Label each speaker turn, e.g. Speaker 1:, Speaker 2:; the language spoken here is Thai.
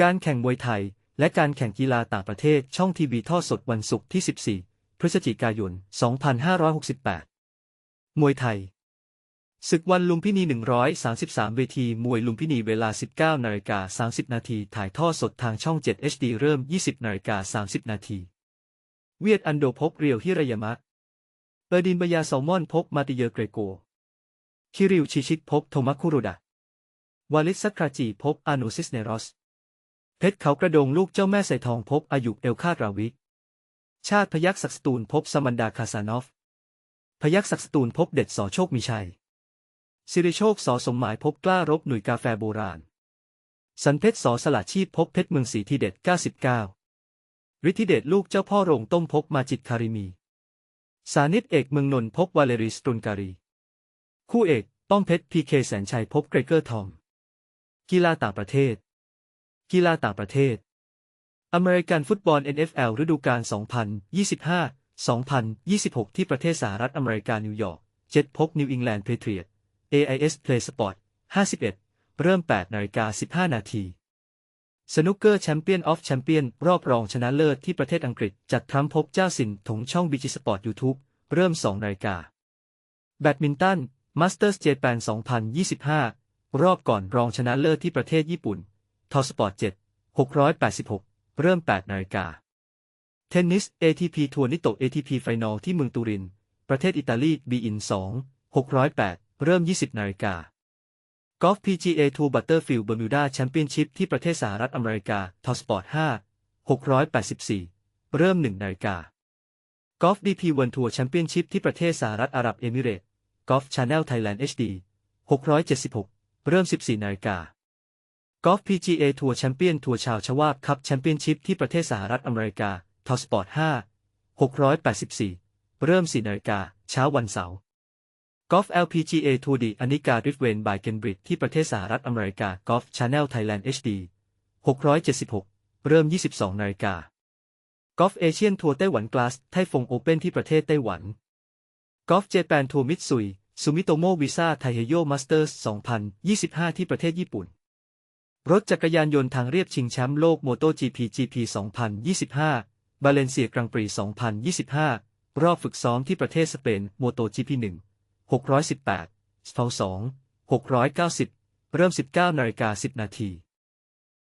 Speaker 1: การแข่งมวยไทย และการแข่งกีฬาต่างประเทศช่องทีวีทอดสดวันศุกร์ที่ 14 พฤศจิกายน 2568 มวยไทย ศึกวันลุมพินี 133 เวทีมวยลุมพินีเวลา 19นาฬิกา30 นาทีถ่ายทอดสดทางช่อง 7 HD เริ่ม 20นาฬิกา30 นาทีเวียดอันโดพบเรียวฮิรยามะเออร์ดินบยาแซลมอนพบมาติเยอร์เกรโก คิริวชิชิกพบโทมัสคุโรดะ วาลิสซัคราจีพบอานูซิสเนรอส เพชรเขากระโดงลูกเจ้าแม่ใส่ทองพบอายุเอลคาดราวิก ชาติพยักศักสตูลพบสมันดาคาซานอฟ พยักศักสตูลพบเด็ดสอโชคมีชัย สิริโชคสอสมหมายพบกล้ารบหน่วยกาแฟโบราณ สันเพชรสอสละชีพพบเพชรเมืองสีทีเด็ด 99ฤทธิเดชลูกเจ้าพ่อโรงต้มพบมาจิตคาริมี สานิตเอกเมืองนนพบวาเลรีสตุนการี คู่เอก ป้อมเพชรพีเคแสนชัยพบเกรเกอร์ทอม กีฬาต่างประเทศ กีฬาต่างประเทศอเมริกันฟุตบอล NFL ฤดูกาล 2025-2026 ที่ประเทศสหรัฐอเมริกา นิวยอร์ก เจ็ดพบนิวอิงแลนด์เพเทรียต AIS Play Sport 51 เริ่ม 8นาฬิกา15 นาทีสนุกเกอร์แชมเปี้ยนออฟแชมเปี้ยนรอบรองชนะเลิศที่ประเทศอังกฤษ จัดทรัมป์พบเจ้าสินถงช่องบีจีสปอร์ตยูทูบเริ่ม 2นาฬิกาแบดมินตันมาสเตอร์สเจแปน2025 รอบก่อนรองชนะเลิศที่ประเทศญี่ปุ่น ทอสปอร์ต7 686เริ่ม8นาฬิกา เทนนิส ATP ทัวร์นิโต ATP ไฟนอลที่เมืองตูริน ประเทศอิตาลีบีอิน2 608เริ่ม20นาฬิกากอล์ฟ PGA ทัวร์บัตเตอร์ฟิลด์เบอร์มิวดาแชมเปี้ยนชิพที่ประเทศสหรัฐอเมริกาทอสปอร์ต5 684เริ่ม1นาฬิกากอล์ฟ DP วันทัวร์แชมเปี้ยนชิพที่ประเทศสหรัฐอาหรับเอมิเรตส์กอล์ฟชาแนลไทยแลนด์ HD 676เริ่ม14นาฬิกา กอล์ฟ PGA ทัวร์แชมเปี้ยนทัวร์ชาวชวาบคัพแชมเปี้ยนชิพที่ประเทศสหรัฐอเมริกาทอสปอร์ต5 684 เริ่ม4นาฬิกาเช้าวันเสาร์กอล์ฟ LPGA ทัวร์ดีอนิการิฟเวนบายเกนบริดที่ประเทศสหรัฐอเมริกากอล์ฟชาแนลไทยแลนด์ HD 676 เริ่ม 22นาฬิกากอล์ฟเอเชียนทัวร์ไต้หวันกลาสไทฟงโอเพ่นที่ประเทศไต้หวันกอล์ฟเจแปนทัวร์มิตซุยซูมิโตโมวีซ่าไทเฮโยมาสเตอร์ส2025 ที่ประเทศญี่ปุ่น รถจักรยานยนต์ทางเรียบชิงแชมป์โลกโมโต GP GP 2025 บาเลนเซียกรังปรี 2025 รอบฝึกซ้อมที่ประเทศสเปนโมโต GP 1 618สฟา2 690 เริ่ม 19นาฬิกา10 นาที